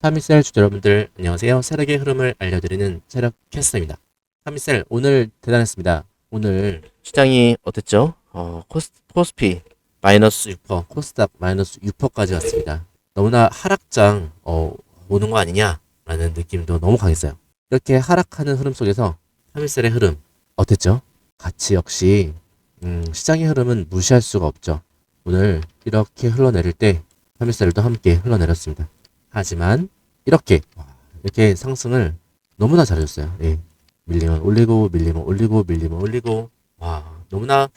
파미셀 주주 여러분들 안녕하세요. 세력의 흐름을 알려드리는 세력 캐스터입니다. 파미셀 오늘 대단했습니다. 오늘 시장이 어땠죠? 어, 코스, 코스피 마이너스 6%, 코스닥 마이너스 6%까지 왔습니다. 너무나 하락장 어, 오는 거 아니냐라는 느낌도 너무 강했어요. 이렇게 하락하는 흐름 속에서 파미셀의 흐름 어땠죠? 같이 역시 음, 시장의 흐름은 무시할 수가 없죠. 오늘 이렇게 흘러내릴 때 파미셀도 함께 흘러내렸습니다. 하지만 이렇게 이렇게 상승을 너무나 잘해줬어요. 예. 밀리면 올리고 밀리면 올리고 밀리면 올리고 와 너무나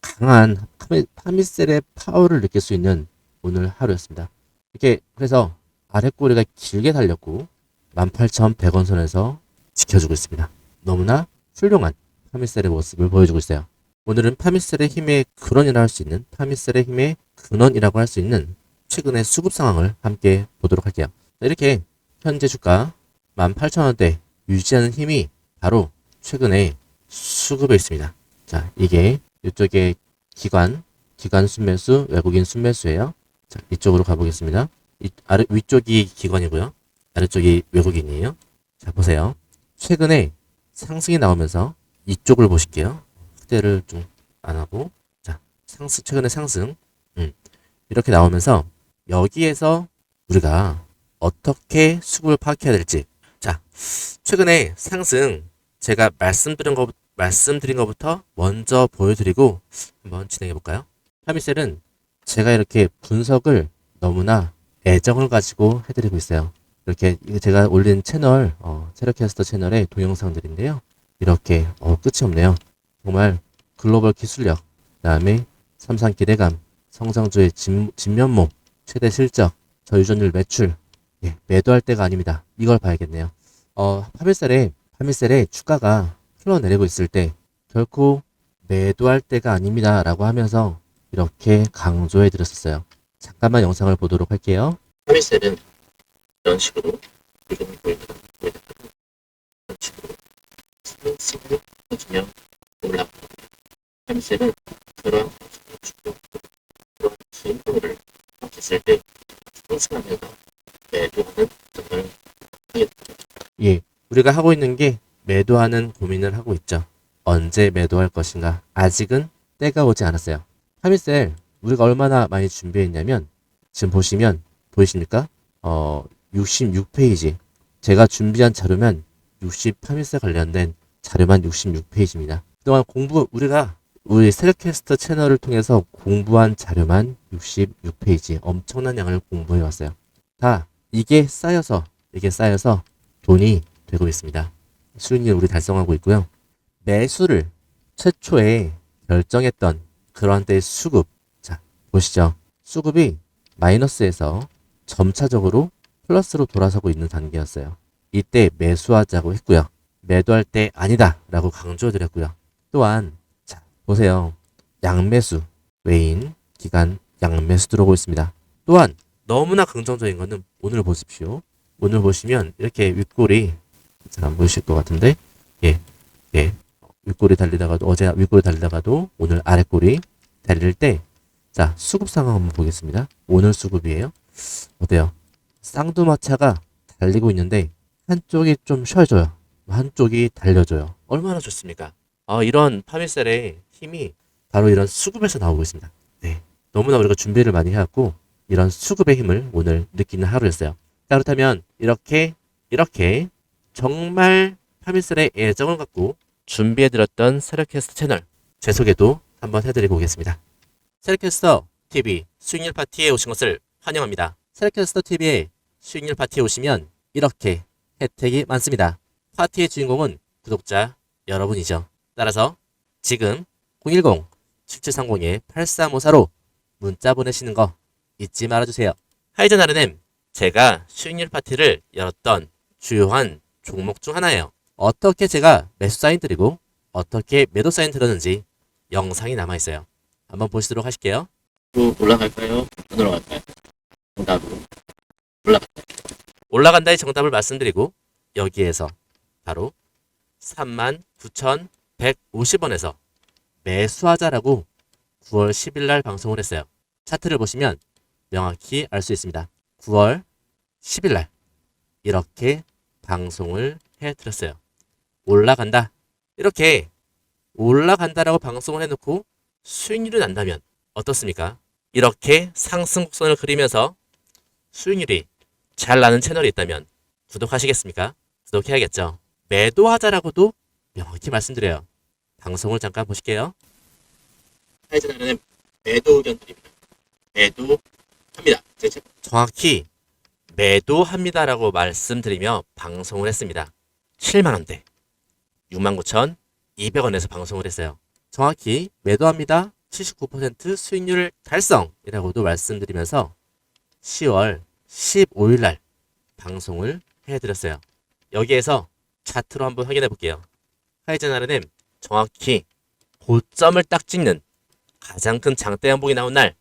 강한 파미- 파미셀의 파워를 느낄 수 있는 오늘 하루였습니다. 이렇게 그래서 아랫꼬리가 길게 달렸고 18,100원 선에서 지켜주고 있습니다. 너무나 훌륭한 파미셀의 모습을 보여주고 있어요. 오늘은 파미셀의 힘의 근원이라 할 수 있는 파미셀의 힘의 근원이라고 할 수 있는 최근의 수급 상황을 함께 보도록 할게요. 자, 이렇게 현재 주가 18,000원대 유지하는 힘이 바로 최근에 수급에 있습니다. 자, 이게 이쪽에 기관, 기관 순매수, 외국인 순매수예요. 자, 이쪽으로 가보겠습니다. 이, 아래, 위쪽이 기관이고요. 아래쪽이 외국인이에요. 자, 보세요. 최근에 상승이 나오면서 이쪽을 보실게요. 확대를 좀 안 하고. 자, 상승, 최근에 상승. 음, 이렇게 나오면서 여기에서 우리가 어떻게 수급을 파악해야 될지. 자, 최근에 상승 제가 말씀드린 거 말씀드린 것부터 먼저 보여드리고 한번 진행해 볼까요? 파미셀은 제가 이렇게 분석을 너무나 애정을 가지고 해드리고 있어요. 이렇게 제가 올린 채널 어, 체력캐스터 채널의 동영상들인데요. 이렇게 어, 끝이 없네요. 정말 글로벌 기술력, 그다음에 삼상 기대감, 성장주의 진, 진면목, 최대 실적, 저유전율 매출, 예, 매도할 때가 아닙니다. 이걸 봐야겠네요. 어, 파밀셀의, 파밀셀의 주가가 흘러내리고 있을 때 결코 매도할 때가 아닙니다. 라고 하면서 이렇게 강조해 드렸었어요. 잠깐만 영상을 보도록 할게요. 파밀셀은 이런 식으로 이름이 보입니다. 이런 식으로 상승을 해주며 올라갑니다. 파밀셀은 그런 주고 그런 수익을 했을 때 우리가 하고 있는 게 매도하는 고민을 하고 있죠. 언제 매도할 것인가? 아직은 때가 오지 않았어요. 파미셀 우리가 얼마나 많이 준비했냐면 지금 보시면 보이십니까? 어 66페이지 제가 준비한 60 파미셀 관련된 자료만 66페이지입니다. 그동안 공부 우리가 우리 셀캐스터 채널을 통해서 공부한 자료만 66페이지 엄청난 양을 공부해 왔어요. 다 이게 쌓여서 이게 쌓여서 돈이 되고 있습니다. 수익률 우리 달성하고 있고요. 매수를 최초에 결정했던 그러한 때의 수급. 자, 보시죠. 수급이 마이너스에서 점차적으로 플러스로 돌아서고 있는 단계였어요. 이때 매수하자고 했고요. 매도할 때 아니다 라고 강조드렸고요. 또한 자, 보세요. 양매수, 외인, 기간, 양매수 들어오고 있습니다. 또한 너무나 긍정적인 거는 오늘 보십시오. 오늘 보시면 이렇게 윗골이 잘 안 보이실 것 같은데 예, 예. 윗골이 달리다가도 어제 윗골이 달리다가도 오늘 아랫골이 달릴 때 자, 수급 상황 한번 보겠습니다. 오늘 수급이에요. 어때요? 쌍두마차가 달리고 있는데 한쪽이 좀 쉬어줘요. 한쪽이 달려줘요. 얼마나 좋습니까? 아, 이런 파밀셀의 힘이 바로 이런 수급에서 나오고 있습니다. 네. 너무나 우리가 준비를 많이 해왔고 이런 수급의 힘을 오늘 느끼는 하루였어요. 자, 그렇다면 이렇게 이렇게 정말 파밀셀의 애정을 갖고 준비해드렸던 세력캐스터 채널 제 소개도 한번 해드리고 오겠습니다. 세력캐스터 TV 수익률 파티에 오신 것을 환영합니다. 세력캐스터 TV에 수익률 파티에 오시면 이렇게 혜택이 많습니다. 파티의 주인공은 구독자 여러분이죠. 따라서 지금 010-7730-8354로 문자 보내시는 거 잊지 말아주세요. 하이전 아르넴 제가 수익률 파티를 열었던 주요한 종목 중 하나예요. 어떻게 제가 매수 사인 드리고 어떻게 매도 사인 드렸는지 영상이 남아 있어요. 한번 보시도록 하실게요. 올라갈까요? 안 올라갈까요? 정답으로 올라가. 올라간다의 정답을 말씀드리고 여기에서 바로 39,150원에서 매수하자라고 9월 10일 날 방송을 했어요. 차트를 보시면 명확히 알 수 있습니다. 9월 10일 날 이렇게 방송을 해드렸어요. 올라간다. 이렇게 올라간다라고 방송을 해놓고 수익률이 난다면 어떻습니까? 이렇게 상승 곡선을 그리면서 수익률이 잘 나는 채널이 있다면 구독하시겠습니까? 구독해야겠죠. 매도하자라고도 명확히 말씀드려요. 방송을 잠깐 보실게요. 하이즈나는 매도 의견 드립니다. 매도합니다. 정확히 매도합니다라고 말씀드리며 방송을 했습니다. 7만원대 69,200원에서 방송을 했어요. 정확히 매도합니다. 79% 수익률 달성이라고도 말씀드리면서 10월 15일 날 방송을 해드렸어요. 여기에서 차트로 한번 확인해 볼게요. 하이젠아르님 정확히 고점을 딱 찍는 가장 큰 장대 양봉이 나온 날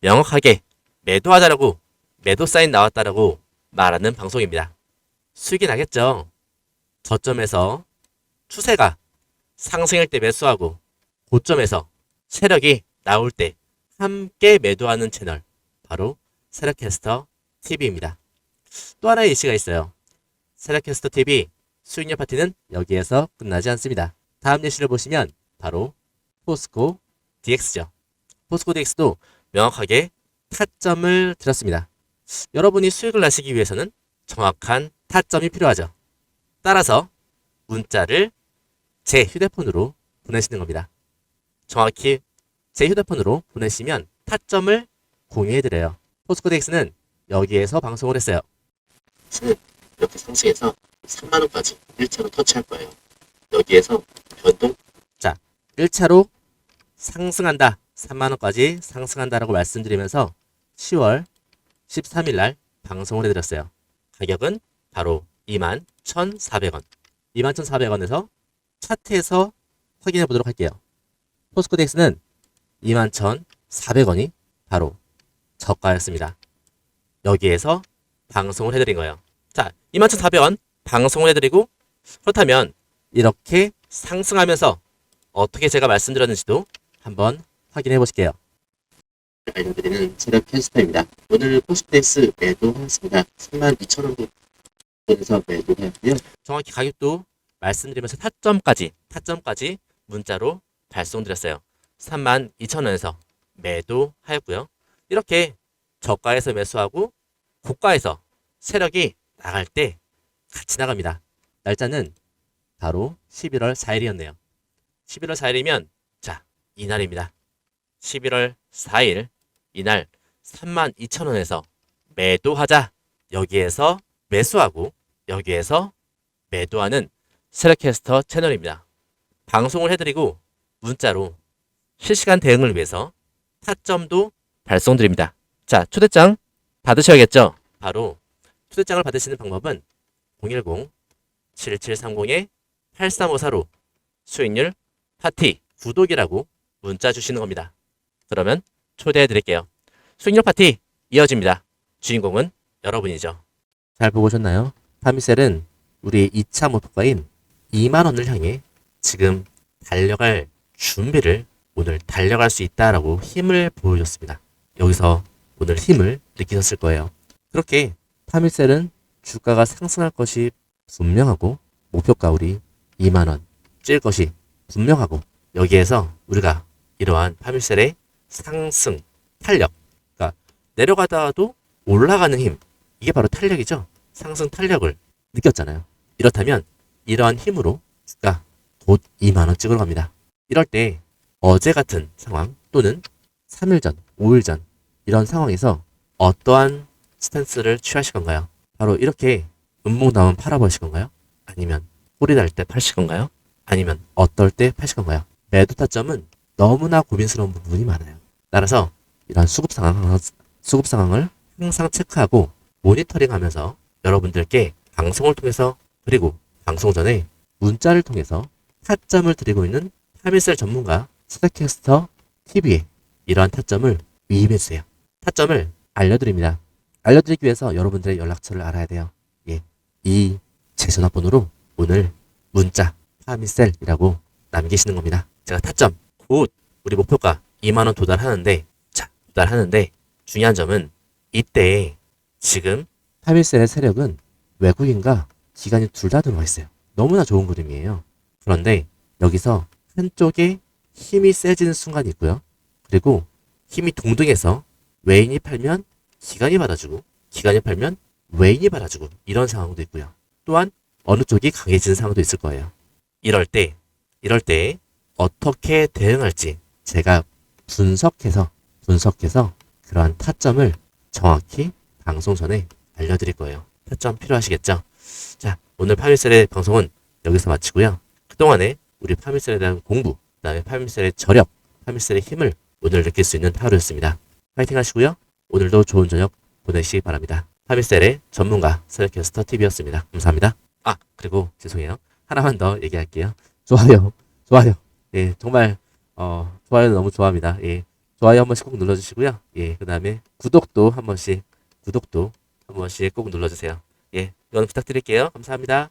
명확하게 매도하자라고 매도 사인 나왔다라고 말하는 방송입니다. 수익이 나겠죠. 저점에서 추세가 상승일 때 매수하고 고점에서 세력이 나올 때 함께 매도하는 채널 바로 세력캐스터 TV입니다. 또 하나의 이슈가 있어요. 세력캐스터 TV 수익률 파티는 여기에서 끝나지 않습니다. 다음 예시를 보시면 바로 포스코 DX죠. 포스코 DX도 명확하게 타점을 드렸습니다. 여러분이 수익을 나시기 위해서는 정확한 타점이 필요하죠. 따라서 문자를 제 휴대폰으로 보내시는 겁니다. 정확히 제 휴대폰으로 보내시면 타점을 공유해드려요. 포스코 DX는 여기에서 방송을 했어요. 이렇게 상승해서 3만원까지 1차로 터치할 거예요. 여기에서 변동. 자, 1차로 상승한다. 3만원까지 상승한다라고 말씀드리면서 10월 13일 날 방송을 해드렸어요. 가격은 바로 21,400원. 21,400원에서 차트에서 확인해 보도록 할게요. 포스코덱스는 21,400원이 바로 저가였습니다. 여기에서 방송을 해드린 거예요. 자, 21,400원 방송을 해드리고 그렇다면 이렇게 상승하면서 어떻게 제가 말씀드렸는지도 한번 확인해 보실게요. 알려드리는 체력 캐스터입니다. 오늘 포스트엑스 매도하였습니다. 32,000원 부분에서 매도하였고요. 정확히 가격도 말씀드리면서 타점까지 타점까지 문자로 발송드렸어요. 32,000원에서 매도하였고요. 이렇게 저가에서 매수하고 고가에서 세력이 나갈 때 같이 나갑니다. 날짜는 바로 11월 4일이었네요. 11월 4일이면 자 이날입니다. 11월 4일 이날 32,000원에서 매도하자 여기에서 매수하고 여기에서 매도하는 세력캐스터 채널입니다. 방송을 해드리고 문자로 실시간 대응을 위해서 타점도 발송드립니다. 자, 초대장 받으셔야겠죠? 바로 초대장을 받으시는 방법은 010-7730-8354로 수익률 파티 구독이라고 문자 주시는 겁니다. 그러면 초대해 드릴게요. 수익률 파티 이어집니다. 주인공은 여러분이죠. 잘 보고 오셨나요? 파미셀은 우리 2차 목표가인 2만 원을 향해 지금 달려갈 준비를 오늘 달려갈 수 있다라고 힘을 보여줬습니다. 여기서 오늘 힘을 느끼셨을 거예요. 그렇게 파밀셀은 주가가 상승할 것이 분명하고 목표가 우리 2만 원 찔 것이 분명하고 여기에서 우리가 이러한 파밀셀의 상승 탄력 그러니까 내려가다도 올라가는 힘 이게 바로 탄력이죠. 상승 탄력을 느꼈잖아요. 이렇다면 이러한 힘으로 주가 곧 2만 원 찍으러 갑니다. 이럴 때 어제 같은 상황 또는 3일 전, 5일 전 이런 상황에서 어떠한 스탠스를 취하실 건가요? 바로 이렇게 음목 나오면 팔아버리실 건가요? 아니면 꼬리 날때 파실 건가요? 아니면 어떨 때 파실 건가요? 매도 타점은 너무나 고민스러운 부분이 많아요. 따라서 이러한 수급 상황, 수급 상황을 항상 체크하고 모니터링 하면서 여러분들께 방송을 통해서 그리고 방송 전에 문자를 통해서 타점을 드리고 있는 파밀셀 전문가 스타캐스터 TV에 이러한 타점을 위임해주세요. 타점을 알려드립니다. 알려드리기 위해서 여러분들의 연락처를 알아야 돼요. 예. 이 제 전화번호로 오늘 문자 파미셀이라고 남기시는 겁니다. 제가 타점 곧 우리 목표가 2만원 도달하는데 자 도달하는데 중요한 점은 이때 지금 파밀셀의 세력은 외국인과 기관이 둘 다 들어와 있어요. 너무나 좋은 그림이에요. 그런데 여기서 한쪽에 힘이 세지는 순간이 있고요. 그리고 힘이 동등해서 외인이 팔면 기관이 받아주고 기관이 팔면 외인이 받아주고 이런 상황도 있고요. 또한 어느 쪽이 강해지는 상황도 있을 거예요. 이럴 때 이럴 때 어떻게 대응할지 제가 분석해서 분석해서 그러한 타점을 정확히 방송 전에 알려드릴 거예요. 타점 필요하시겠죠? 자, 오늘 파밀셀의 방송은 여기서 마치고요. 그동안에 우리 파밀셀에 대한 공부, 그 다음에 파밀셀의 저력, 파밀셀의 힘을 오늘 느낄 수 있는 하루였습니다. 파이팅 하시고요. 오늘도 좋은 저녁 보내시기 바랍니다. 파밀셀의 전문가 세력캐스터 TV였습니다. 감사합니다. 아, 그리고 죄송해요. 하나만 더 얘기할게요. 좋아요. 좋아요. 예, 정말, 어, 좋아요 너무 좋아합니다. 예. 좋아요 한 번씩 꼭 눌러주시고요. 예, 그 다음에 구독도 한 번씩, 구독도 한 번씩 꼭 눌러주세요. 예, 이건 부탁드릴게요. 감사합니다.